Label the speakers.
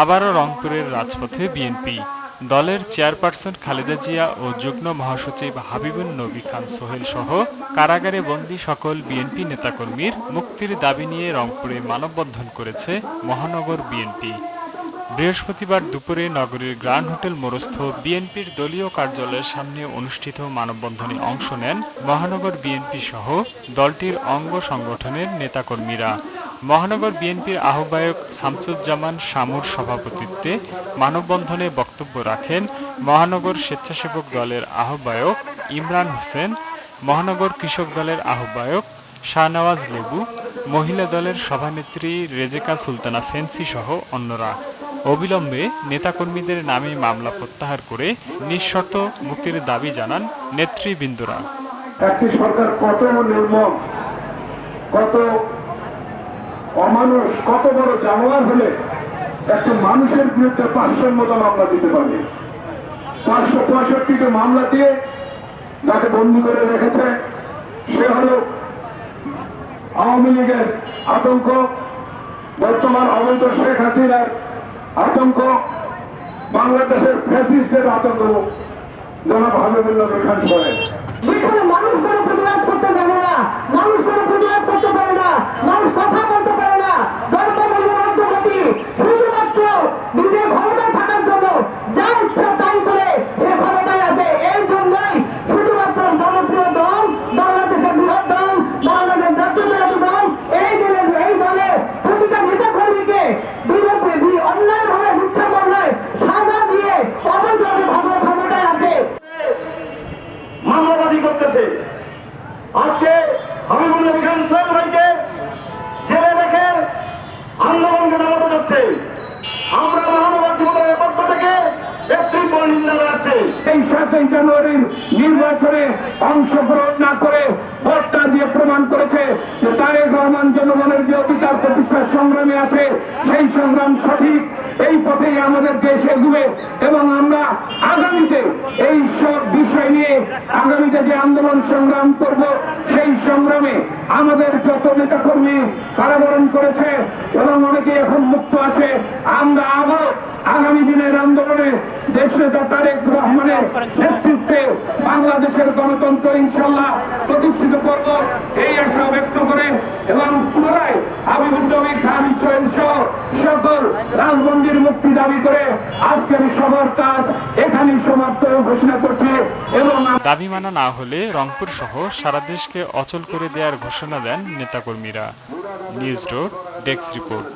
Speaker 1: আবারও রংপুরের রাজপথে বিএনপি। দলের চেয়ারপারসন খালেদা জিয়া ও যুগ্ম মহাসচিব হাবিবুন নবী খান সোহেল সহ কারাগারে বন্দী সকল বিএনপি নেতাকর্মীর মুক্তির দাবি নিয়ে রংপুরে মানববন্ধন করেছে মহানগর বিএনপি। বৃহস্পতিবার দুপুরে নগরীর গ্র্যান্ড হোটেল মোরস্থ বিএনপির দলীয় কার্যালয়ের সামনে অনুষ্ঠিত মানববন্ধনে অংশ নেন মহানগর বিএনপি সহ দলটির অঙ্গ সংগঠনের নেতাকর্মীরা। মহানগর বিএনপির আহ্বায়ক শামসুজ্জামান শামুর সভাপতিত্বে মানববন্ধনে বক্তব্য রাখেন মহানগর স্বেচ্ছাসেবক দলের আহ্বায়ক ইমরান হোসেন, মহানগর কৃষক দলের আহ্বায়ক শাহনওয়াজ লেবু, মহিলা দলের সভানেত্রী রেজেকা সুলতানা ফেন্সি সহ অন্যরা। অবিলম্বে নেতাকর্মীদের নামে মামলা প্রত্যাহার করে নিঃশর্ত মুক্তির দাবি জানান নেতৃবৃন্দরা।
Speaker 2: একটি সরকার কত নির্মম, কত অমানুষ কত বড় জানোয়ার হলে একটা মানুষের বিরুদ্ধে পাঁচশোর মতো মামলা দিতে পারবে পাঁচশো পঁয়ষট্টিতে মামলা দিয়ে তাকে বন্দি করে রেখেছে, সে হল আওয়ামী লীগের আতঙ্ক, বর্তমান অবৈধ শেখ হাসিনার আতঙ্ক, বাংলাদেশের ফ্যাসিস্টের আতঙ্ক। জনাব হাবিবুল্লাহ খান
Speaker 3: যেখানে মানুষ
Speaker 4: করতেছে। আজকে হাবিবুল নবী খান সোহেল ভাইকে জেলে রেখে আন্দোলনকে দাঁড়াতে যাচ্ছে আমরা মহানগর যুবদলের পক্ষ থেকে একটি
Speaker 2: এই সাতই জানুয়ারির নির্বাচনে অংশগ্রহণ না করে ভোটটা দিয়ে প্রমাণ করেছে যে তারেক রহমান জনগণের যে অধিকার আছে সেই সংগ্রাম সঠিক, এই পথেই আমাদের দেশ এগুবে এবং আমরা আগামীতে এই সব বিষয় নিয়ে আগামীতে যে আন্দোলন সংগ্রাম করব, সেই সংগ্রামে আমাদের যত নেতাকর্মী কারাবরণ করেছে এবং অনেকে এখন মুক্ত আছে, আমরা আবার আগামী দিনের আন্দোলনে দেশ নেতা তারেক রহমানের নেতৃত্বে বাংলাদেশের গণতন্ত্র ইনশাল্লাহ প্রতিষ্ঠিত করব। এই আশা ব্যক্ত করে এবং পুনরায় হাবিবুল নবী খান সোহেল সহ সকল রাজবন্দির মুক্তি দাবি করে আজকের সবার কাজ এখানেই সমাপ্ত ঘোষণা করছে এবং
Speaker 1: দাবি মানা না হলে রংপুর সহ সারা দেশকে অচল করে দেওয়ার ঘোষণা দেন নেতাকর্মীরা। News door desk report.